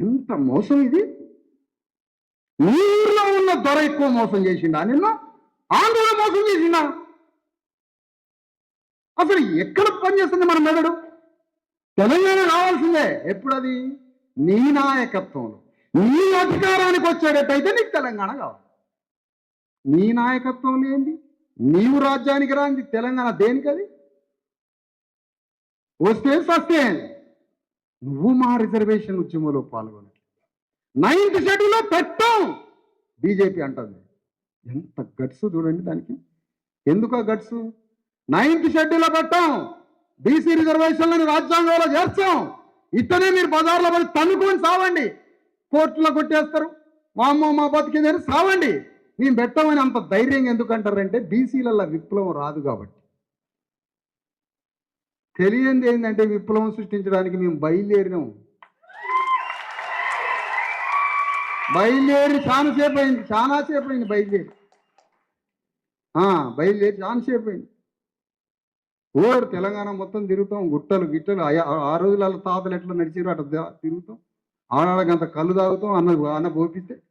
ఎంత మోసం ఇది? ఊళ్ళో ఊర్లో ఉన్న ధర ఎక్కువ మోసం చేసిండా నిన్న? ఆంధ్రలో మోసం చేసిండా? అసలు ఎక్కడ పనిచేస్తుంది మన మెదడు? తెలంగాణ రావాల్సిందే. ఎప్పుడది? నీ నాయకత్వంలో. నీ అధికారానికి వచ్చేటట్టయితే నీకు తెలంగాణ కావాలి. నీ నాయకత్వం ఏంది? నీవు రాజ్యానికి రాంది తెలంగాణ దేనికి అది వస్తే సస్తే. నువ్వు మా రిజర్వేషన్ ఉద్యమంలో పాల్గొనట్లేదు. నైన్త్ షెడ్యూల్లో పెట్టాం! బీజేపీ అంటుంది. ఎంత గట్స్ చూడండి దానికి. ఎందుకు ఆ గట్స్? నైన్త్ షెడ్యూల్లో పెట్టాం! బీసీ రిజర్వేషన్లను రాజ్యాంగంలో చేర్చాం! ఇట్టనే మీరు బజార్లో పడి తన్నుకొని సావండి! కోర్టులో కొట్టేస్తారు! మా అమ్మ మా బతికిందని సావండి! మేము పెట్టమని అంత ధైర్యంగా ఎందుకంటారంటే బీసీలలో విప్లవం రాదు కాబట్టి. తెలియంది ఏంటంటే విప్లవం సృష్టించడానికి మేము బయలుదేరినాం. బయలుదేరి చాలాసేపు అయింది చాలాసేపు అయింది బయలుదేరి. బయలుదేరి చాలాసేపు అయింది. ఓరు తెలంగాణ మొత్తం తిరుగుతాం గుట్టలు గిట్టలు ఆ- ఆ- రోజులలో తాతలు ఎట్లా నడిచారు అట్లా తిరుగుతాం. ఆడవాళ్ళకి అంత కళ్ళు తాగుతాం అన్న అన్న పోపిస్తే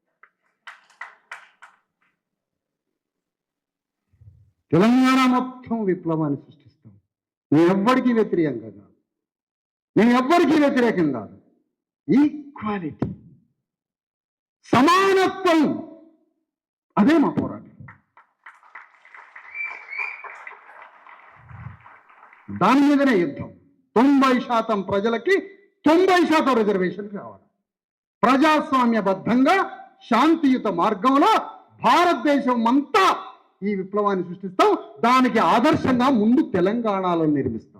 తెలంగాణ మొత్తం విప్లవాన్ని సృష్టిస్తాం. నేను ఎవ్వరికీ వ్యతిరేకంగా కాదు. నేను ఎవ్వరికీ వ్యతిరేకం కాదు. ఈక్వాలిటీ సమానత్వం. అదే మా పోరాటం. దాని మీదనే యుద్ధం. తొంభై శాతం ప్రజలకి తొంభై శాతం రిజర్వేషన్ కావాలి ప్రజాస్వామ్యబద్ధంగా శాంతియుత మార్గంలో భారతదేశం అంతా ఈ విప్లవాన్ని సృష్టిస్తాం. దానికి ఆదర్శంగా ముందు తెలంగాణలో నిర్మిస్తాం.